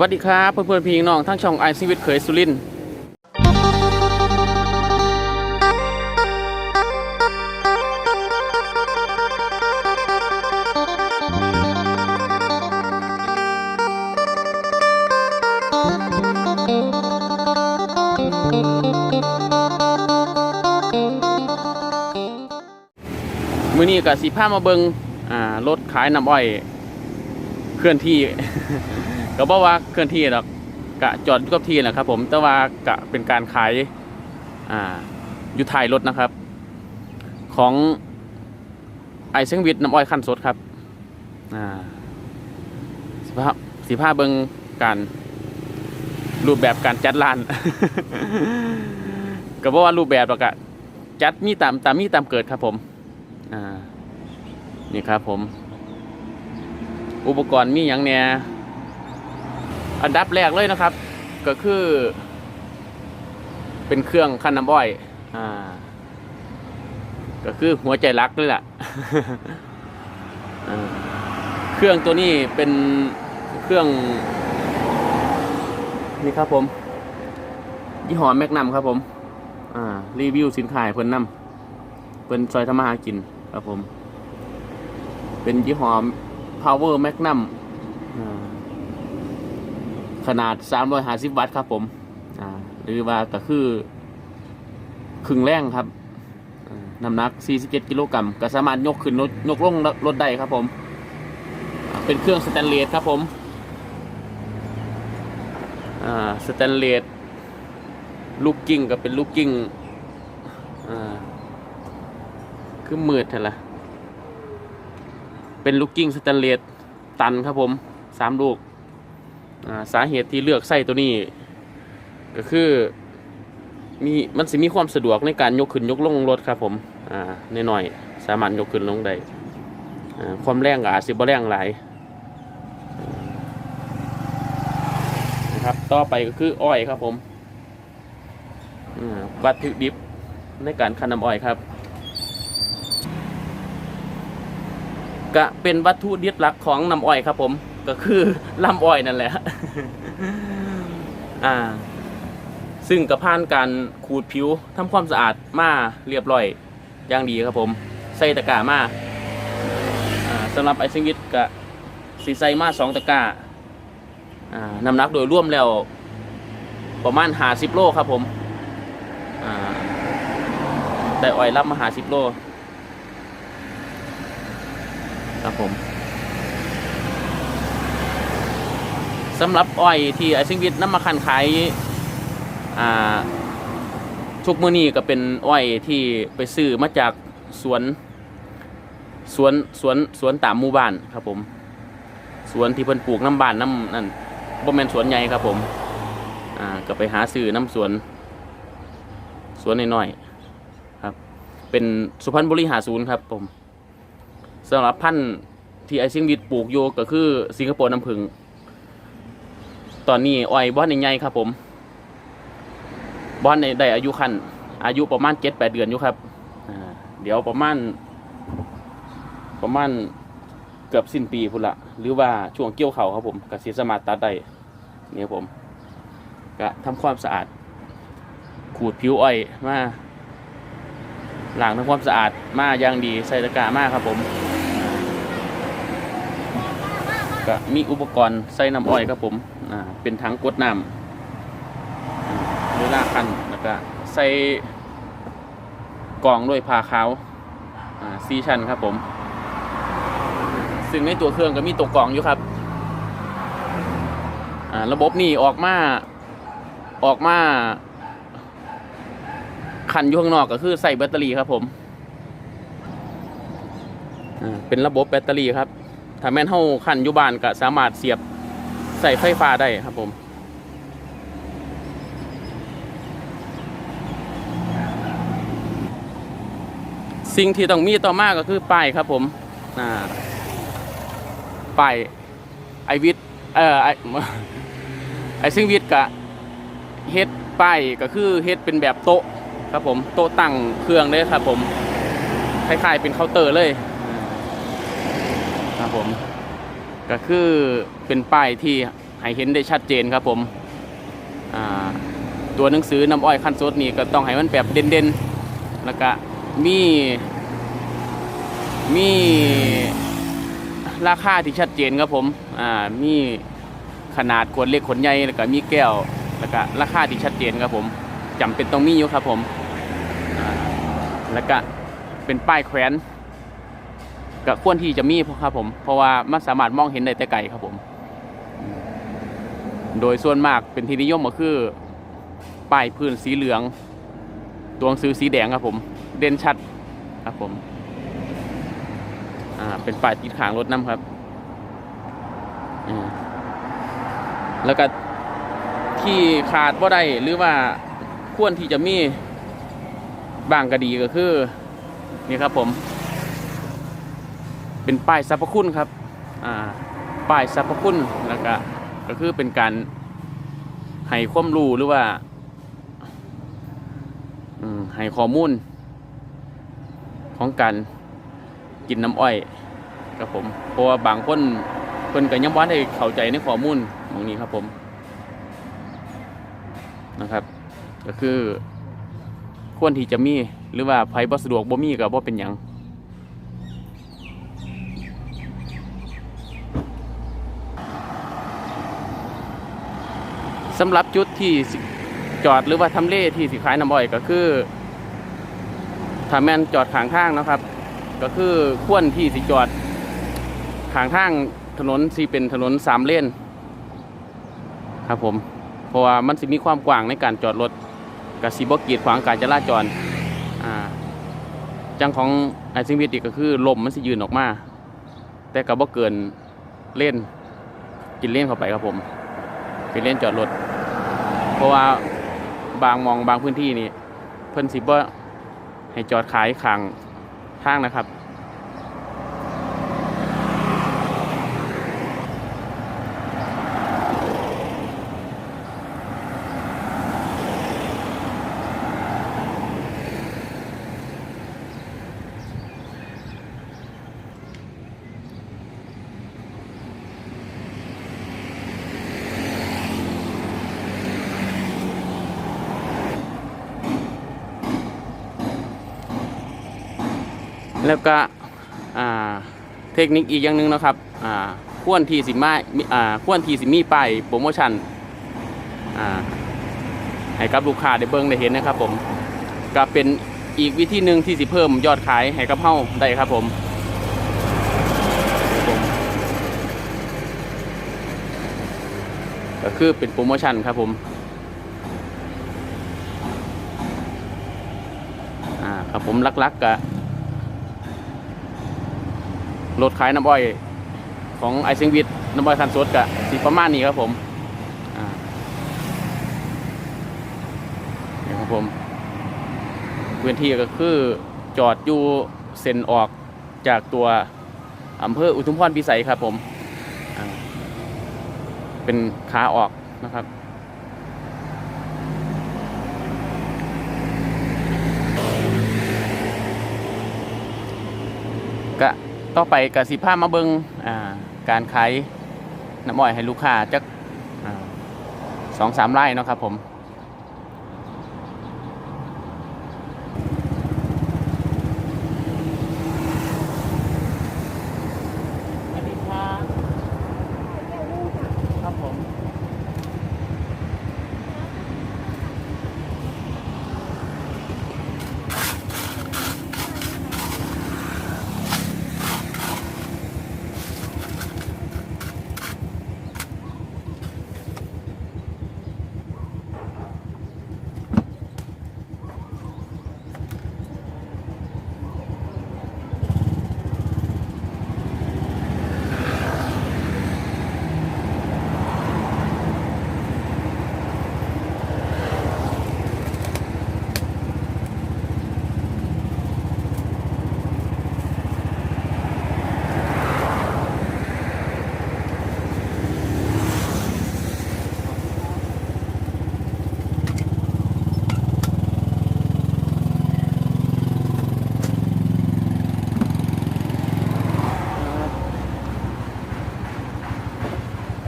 วัสดีครับ เพื่อนๆพี่น้องทั้งช่องไอซีวิตเขยสุรินมือนี้กับสีผ้ามาเบิงอ่ารถขายน้ำอ้อยเคลื่อนที่ ก็บอกว่าเคลื่อนที่หรอกกะจอดอยู่กับที่แหละครับ ผมแต่ว่ากะเป็นการขายอ่าอยู่ท้ายรถนะครับ ของไอเซงวิทน้ำอ้อยขั้นสดครับอ่าสภาพสิภาเบิงการรูปแบบการจัดร้าน ก็บอกว่ารูปแบบหรอกกะจัดมีตามตามมีตามเกิดครับผมอ่านี่ครับผม อุปกรณ์มีอย่างเนี่ย อันดับแรกเลยนะครับ ก็คือ เป็นเครื่องคันน้ำอ้อย อ่า ก็คือหัวใจรักเลยล่ะอ่าเครื่องตัวนี้เป็นเครื่อง นี่ครับผมยี่ห้อแมกนัมครับผม อ่า รีวิวสินค้าเพิ่นนำเพิ่นซอยทำมาหากินครับผม เป็นยี่ห้อ power magnum อ่า ขนาด 350 วัตต์ครับผมหรือว่าก็คือครึ่งแรงครับน้ำหนัก 47 กิโลกรัมก็สามารถยกขึ้นยกลงรถได้ครับผม เป็นเครื่องสแตนเลสครับผมสแตนเลสลูกกิ้งก็เป็นลูกกิ้งคือมืดเห็นละเป็นลูกกิ้งสแตนเลสตันครับผมสามลูก สาเหตุที่เลือกไส้ตัวนี้ ก็คือมีมันสิมีความสะดวกในการยกขึ้นยกลงรถครับผมอ่าหน่อยๆสามารถยกขึ้นลงได้ความแรงก็อาจสิบ่แรงหลายนะครับต่อไปก็คืออ้อยครับผมอวัตถุดิบในการคั้นน้ำอ้อยครับก็เป็นวัตถุดิบหลักของน้ำอ้อยครับผม ก็คือลำอ้อยนั่นแหละ อ่า ซึ่งกระผ่านการขูดผิวทำความสะอาดมาเรียบร้อยอย่างดีครับผม ใส่ตะกร้ามาอ่าสำหรับไอซิงวิทกับสีใส่มาสองตะกร้าอ่าน้ำหนักโดยร่วมแล้ว ประมาณหาสิบโลครับผมอ่าแต่อ้อยรับมาหาสิบโลครับผม สำหรับอ้อยที่ไอซิงวิทน้ำมาคันขายอ่าทุกมื้อนี้ก็เป็นอ้อยที่ไปซื้อมาจากสวนสวนสวนสวนตามหมู่บ้านครับผม สวนที่เพิ่นปลูกน้ำบ้านน้ำนั่นบ่แม่นสวนใหญ่ครับผมอ่าก็ไปหาซื้อน้ำสวน สวนน้อยๆครับ เป็นสุพรรณบุรีหาศูนย์ครับผมสำหรับพันธุ์ที่ไอซิงวิทปลูกโยก็คือสิงคโปร์น้ำผึ้ง ตอนนี้อ้อยบ้านใหญ่ครับผมบ้านได้อายุคันอายุประมาณเจ็ดแปดเดือนอยู่ครับเดี๋ยวประมาณ ประมาณเกือบสิ้นปีพุ่นละหรือว่าช่วงเกี่ยวเขาครับผมกสิสมารถตัดได้เนี่ยผมก็ทำความสะอาด ขูดผิวอ้อยมาล้างทำความสะอาดมาอย่างดีใส่ตะกร้ามากครับผม ก็มีอุปกรณ์ใส่น้ำอ้อยครับผมเป็นถังกดน้ำเวลาคันแล้วก็ใส่กรองด้วยผ้าขาวซีชันครับผม ซึ่งในตัวเครื่องก็มีตัวกรองอยู่ครับ ระบบนี่ออกมาออกมาคันอยู่ข้างนอกก็คือใส่แบตเตอรี่ครับผม เป็นระบบแบตเตอรี่ครับ ถ้าแม่นเฮาคันอยู่บ้านก็สามารถเสียบใส่ไฟฟ้าได้ครับผมสิ่งที่ต้องมีต่อมากก็คือป้ายครับผมอ่าป้ายไอวิทย์เอ่อไอไอซิงวิทย์กะเฮ็ดป้ายก็คือเฮ็ดเป็นแบบโต๊ะครับผมโต๊ะตั้งเครื่องเลยครับผมคล้ายๆเป็นเคาน์เตอร์เลย ครับผม ก็คือเป็นป้ายที่ให้เห็นได้ชัดเจนครับผมตัวหนังสือน้ำอ้อยคั้นสดนี่ก็ต้องให้มันแบบเด่นๆ แล้วก็มีมีราคาที่ชัดเจนครับผม อ่า มีขนาดขวดเล็กขวดใหญ่ แล้วก็มีแก้ว แล้วก็ราคาที่ชัดเจนครับผมจำเป็นต้องมีอยู่ครับผม แล้วก็เป็นป้ายแขวน ก็ควรที่จะมีครับผม เพราะว่ามันสามารถมองเห็นได้แต่ไกลครับผม โดยส่วนมากเป็นที่นิยมก็คือป้ายพื้นสีเหลือง ตัวหนังสือสีแดงครับผม เด่นชัดครับผม อ่า เป็นป้ายติดขางรถน้ำครับ แล้วก็ที่ขาดว่าได้หรือว่าควรที่จะมีบางก็ดีก็คือ นี่ครับผม เป็นป้ายสรรพคุณครับอ่าป้ายสรรพคุณแล้วก็ก็คือเป็นการให้ความรู้หรือว่าให้ข้อมูล ของการกินน้ำอ้อยครับผมเพราะว่าบางคนเพิ่นก็ยังบ่ได้เข้าใจในข้อมูลตรงนี้ครับผมนะครับ ก็คือควรที่จะมีหรือว่าไผบ่สะดวกบ่มีก็บ่เป็นหยัง สำหรับจุดที่จอดหรือว่าทำเลที่สิขายน้ำอ้อยก็คือถ้าแม่นจอดขางทางนะครับ ก็คือควรที่สิจอดขางทางถนนสีเป็นถนนสามเลนครับผมเพราะว่ามันสิมีความกว้างในการจอดรถกับสีบกีดขวางการจราจรอ่าจังของไอซิงวิติกก็คือลมมันสิยืนออกมา แต่ก็บ่เกินเล่นกินเล่นเข้าไปครับผม เป็นเล่นจอดรถเพราะว่าบางมองบางพื้นที่นี่เพิ่นสิบ่ให้จอดขายขางทางนะครับ แล้วก็เทคนิคอีกอย่างหนึ่งนะครับอ่าควรทีสิมาอ่าควรทีสิมีป้ายโปรโมชั่นให้กับลูกค้าได้เบิ่งได้เห็นนะครับผมก็เป็นอีกวิธีหนึ่งที่สิเพิ่มยอดขายให้กับเฮาได้ครับผมก็คือเป็นโปรโมชั่นครับผมอ่าครับผมลักๆก็ รถขายน้ำอ้อยของไอซิงวิทน้ำอ้อยคันสดกะสีประมาณนี้ครับผมอ่านี่ครับผม พื้นที่ก็คือจอดอยู่เส้นออกจากตัวอำเภออุทุมพรพิสัยครับผม เป็นขาออกนะครับ ก็ ต่อไปกับสิผ้ามาเบิงการขายน้ำอ้อยให้ลูกค้าจักสองสามไร่เนาะครับผม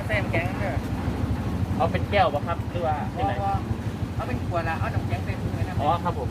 เส้นแข็งเด้อเอาเป็นแก้วป่ะครับหรือว่าเพที่ไหนราะว่าเอาเป็นขวดละเอาน้ำแข็งเต็มเลยนะอ๋อครับผม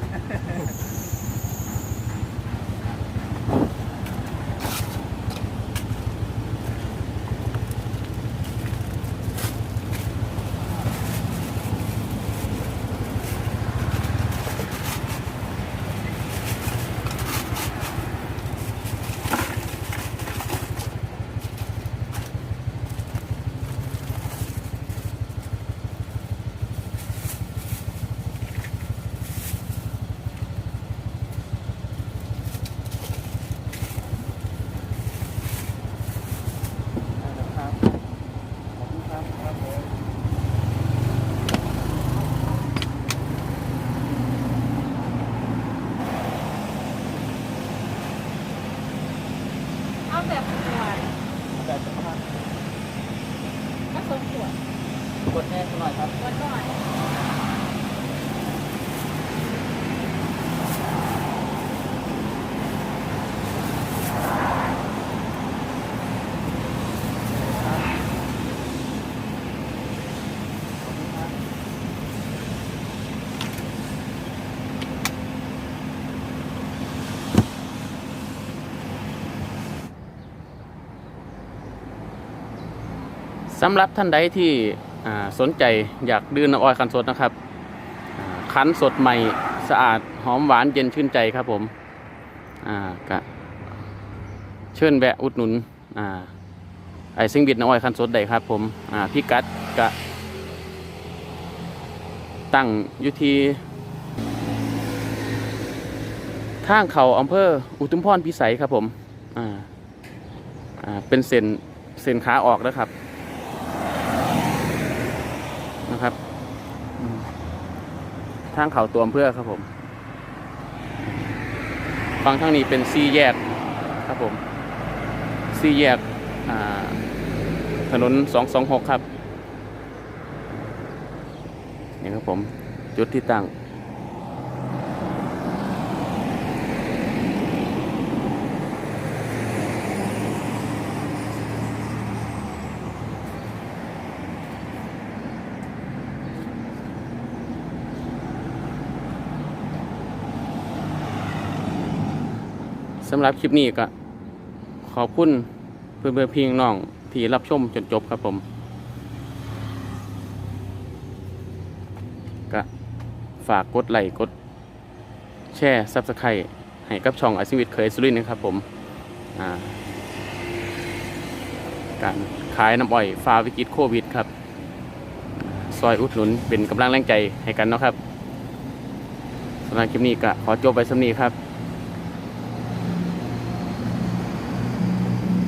ครับขอบคุณครับครับผม เอาแบบขวด แบบสุขภาพ ก็ทรงขวด กดแน่สักหน่อยครับ ขวดหน่อย สำหรับท่านใดที่สนใจอยากดื่มน้ำอ้อยคันสดนะครับ คันสดใหม่สะอาดหอมหวานเย็นชื่นใจครับผมอ่ากะเชิญแวะอุดหนุนอ่าไอซิงบิดน้ำอ้อยคันสดได้ครับผมอ่าพิกัดกะ ตั้งอยู่ที่ทางเขาอำเภออุทุมพรพิสัยครับผมอ่าอ่าเป็นเส้นเส้นขาออกนะครับอืม ทางเขาตัวอเพื่อครับผมฟังทางนี้เป็นซีแยกครับผมซีแยกถนนสองสองหกครับ นี่ครับผม จุดที่ตั้ง สำหรับคลิปนี้ก็ ขอบคุณเพื่อนเพื่อนพี่น้องที่รับชมจนจบครับผมก็ฝากกดไลค์กดแชร์ซับสไครต์ให้กับช่องอาชีวิตเคยสุรินนะครับผมการขายน้ำอ้อยฟ้าวิกฤตโควิดครับ ซอยอุดหนุนเป็นกำลังแรงใจให้กันนะครับสำหรับคลิปนี้ก็ขอจบไปสำนีครับ